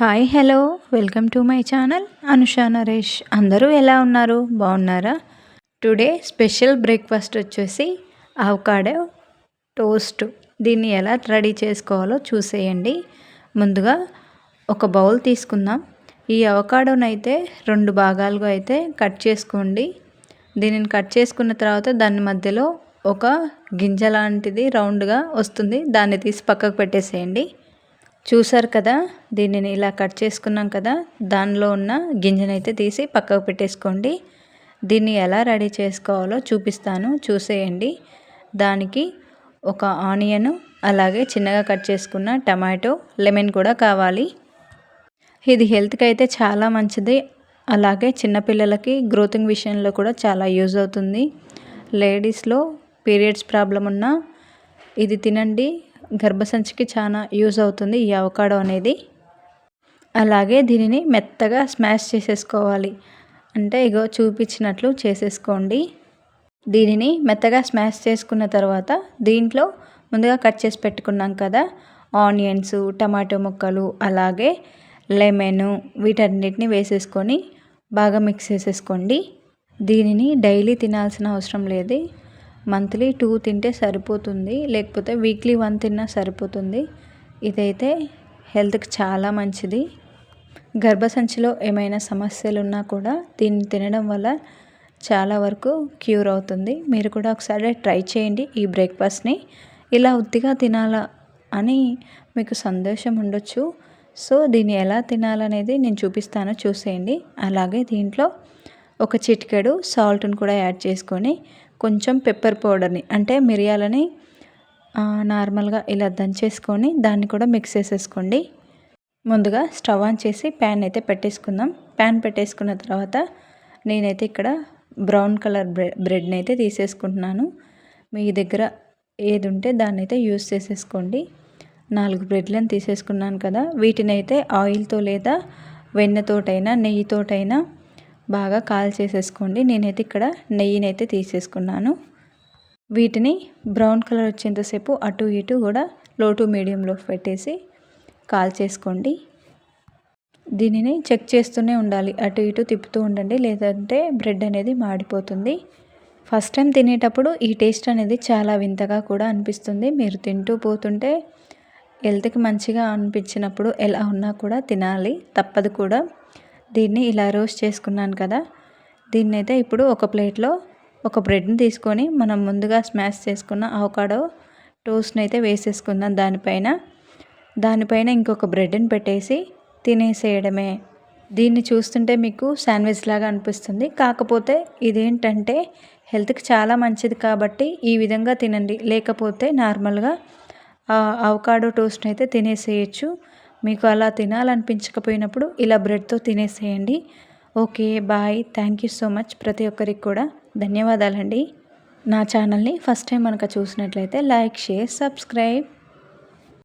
Hi hello. Welcome to my channel. Anusha Naresh. అందరూ ఎలా ఉన్నారు? బాగున్నారా? టుడే స్పెషల్ బ్రేక్ఫాస్ట్ వచ్చేసి అవకాడో టోస్ట్. దీన్ని ఎలా రెడీ చేసుకోవాలో చూసేయండి. ముందుగా ఒక బౌల్ తీసుకుందాం. ఈ అవకాడోనైతే రెండు భాగాలుగా అయితే కట్ చేసుకోండి. దీనిని కట్ చేసుకున్న తర్వాత దాని మధ్యలో ఒక గింజ లాంటిది రౌండ్గా వస్తుంది. దాన్ని తీసి పక్కకు పెట్టేసేయండి. చూసారు కదా దీనిని ఇలా కట్ చేసుకున్నాం కదా దానిలో ఉన్న గింజనైతే తీసి పక్కకు పెట్టేసుకోండి. దీన్ని ఎలా రెడీ చేసుకోవాలో చూపిస్తాను చూసేయండి. దానికి ఒక ఆనియన్ అలాగే చిన్నగా కట్ చేసుకున్న టమాటో లెమన్ కూడా కావాలి. ఇది హెల్త్కి అయితే చాలా మంచిది అలాగే చిన్నపిల్లలకి గ్రోతింగ్ విషయంలో కూడా చాలా యూజ్ అవుతుంది. లేడీస్లో పీరియడ్స్ ప్రాబ్లం ఉన్న ఇది తినండి గర్భసంచికి చాలా యూజ్ అవుతుంది ఈ అవకాడో అనేది. అలాగే దీనిని మెత్తగా స్మాష్ చేసేసుకోవాలి. అంటే ఇగో చూపించినట్లు చేసేసుకోండి. దీనిని మెత్తగా స్మాష్ చేసుకున్న తర్వాత దీంట్లో ముందుగా కట్ చేసి పెట్టుకున్నాం కదా ఆనియన్స్ టమాటో ముక్కలు అలాగే లెమన్ వీటన్నిటిని వేసేసుకొని బాగా మిక్స్ చేసేసుకోండి. దీనిని డైలీ తినాల్సిన అవసరం లేదు. మంత్లీ టూ తింటే సరిపోతుంది లేకపోతే వీక్లీ వన్ తిన్నా సరిపోతుంది. ఇదైతే హెల్త్కి చాలా మంచిది. గర్భసంచిలో ఏమైనా సమస్యలు ఉన్నా కూడా దీన్ని తినడం వల్ల చాలా వరకు క్యూర్ అవుతుంది. మీరు కూడా ఒకసారి ట్రై చేయండి ఈ బ్రేక్ఫాస్ట్ని. ఇలా ఉత్తిగా తినాలా అని మీకు సందేశం ఉండొచ్చు. సో దీన్ని ఎలా తినాలనేది నేను చూపిస్తాను చూసేయండి. అలాగే దీంట్లో ఒక చిటికెడు సాల్ట్ని కూడా యాడ్ చేసుకొని కొంచెం పెప్పర్ పౌడర్ని అంటే మిరియాలని నార్మల్గా ఇలా దంచేసుకొని దాన్ని కూడా మిక్స్ చేసేసుకోండి. ముందుగా స్టవ్ ఆన్ చేసి ప్యాన్ అయితే పెట్టేసుకుందాం. ప్యాన్ పెట్టేసుకున్న తర్వాత నేనైతే ఇక్కడ బ్రౌన్ కలర్ బ్రె బ్రెడ్ని అయితే తీసేసుకుంటున్నాను. మీ దగ్గర ఏది ఉంటే దాన్ని అయితే యూస్ చేసేసుకోండి. నాలుగు బ్రెడ్లను తీసేసుకున్నాను కదా వీటిని అయితే ఆయిల్తో లేదా వెన్నతోటైనా నెయ్యితోటైనా బాగా కాల్ చేసేసుకోండి. నేనైతే ఇక్కడ నెయ్యినైతే తీసేసుకున్నాను. వీటిని బ్రౌన్ కలర్ వచ్చేంతసేపు అటు ఇటు కూడా లో టు మీడియంలో పెట్టేసి కాల్ చేసుకోండి. దీనిని చెక్ చేస్తూనే ఉండాలి. అటు ఇటు తిప్పుతూ ఉండండి. లేదంటే బ్రెడ్ అనేది మాడిపోతుంది. ఫస్ట్ టైం తినేటప్పుడు ఈ టేస్ట్ అనేది చాలా వింతగా కూడా అనిపిస్తుంది. మీరు తింటూ పోతుంటే హెల్త్కి మంచిగా అనిపించినప్పుడు ఎలా ఉన్నా కూడా తినాలి. తప్పదు కూడా. దీన్ని ఇలా రోస్ట్ చేసుకున్నాను కదా దీన్ని అయితే ఇప్పుడు ఒక ప్లేట్లో ఒక బ్రెడ్ని తీసుకొని మనం ముందుగా స్మాష్ చేసుకున్న అవకాడో టోస్ట్ని అయితే వేసేసుకుందాం దానిపైన. దానిపైన ఇంకొక బ్రెడ్ని పెట్టేసి తినేసేయడమే. దీన్ని చూస్తుంటే మీకు శాండ్విచ్ లాగా అనిపిస్తుంది. కాకపోతే ఇదేంటంటే హెల్త్కి చాలా మంచిది కాబట్టి ఈ విధంగా తినండి. లేకపోతే నార్మల్గా అవకాడో టోస్ట్ అయితే తినేసేయచ్చు. మీకు అలా తినాలనిపించకపోయినప్పుడు ఇలా బ్రెడ్తో తినేసేయండి. Okay bye. Thank you so much ప్రతి ఒక్కరికి కూడా. ధన్యవాదాలండి. నా ఛానల్ని ఫస్ట్ టైం కనుక చూసినట్లయితే లైక్ షేర్ సబ్స్క్రైబ్.